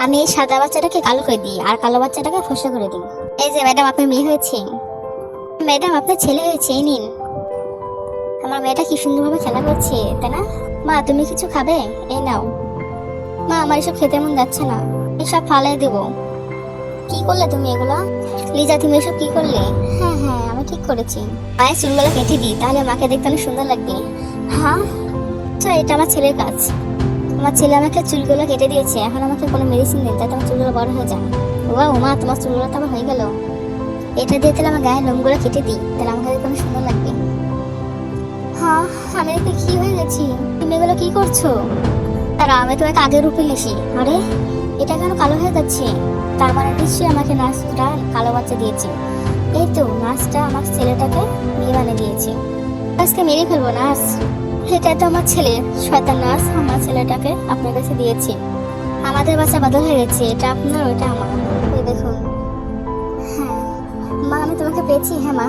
আমি এই সাদা বাচ্চাটাকে কালো করে দিই আর কালো বাচ্চাটাকে ফসা করে দিই। এই যে, ম্যাডাম, আপনার মেয়ে হয়েছে। ম্যাডাম, আপনার ছেলে হয়েছে, এই নিন। আমার মেয়েটা কি সুন্দরভাবে খেলা করছে, তাই না? মা, তুমি কিছু খাবে? এই নাও। মা, আমার এসব খেতে মন যাচ্ছে না। এসব ফালাই দেবো। কি করলে তুমি এগুলো? লিজা, তুমি এসব কি করলে? হ্যাঁ হ্যাঁ আমি ঠিক করেছি। মায়ের চুলগুলো কেটে দিই, তাহলে মাকে দেখতে অনেক সুন্দর লাগবে। হ্যাঁ? আচ্ছা এটা আমার ছেলের কাজ। আমার ছেলে আমাকে চুলগুলো কেটে দিয়েছে, এখন আমাকে কোনো মেডিসিন দিন যাতে আমার চুলগুলো বড় হয়ে যায় ও মা, তোমার চুলগুলো তো আমার হয়ে গেল। এটা দিয়ে তাহলে আমার গায়ের লোমগুলো কেটে দিই, তাহলে আমাকে দেখতে অনেক সুন্দর লাগবে। হ্যাঁ আমি দেখতে কি হয়ে গেছি। তুমি এগুলো কি করছ? তারা আমি তোমাকে আগের রূপে এসি আরে, এটা কেন কালো হয়ে যাচ্ছে? তার মানে নিশ্চয়ই আমাকে নার্সটা কালো বাচ্চা দিয়েছে। এই তো, নার্সটা আমার ছেলেটাকে মেয়ে বানিয়ে দিয়েছে। আজকে মেরে ফেলব, নার্স। এটা তো আমার ছেলে। শয়তান নার্স আমার ছেলেটাকে আপনার কাছে দিয়েছি। আমাদের বাসা বদল হয়ে গেছে, এটা আপনার, ওটা আমার। দেখুন। হ্যাঁ মা, আমি তোমাকে পেয়েছি হ্যাঁ মা।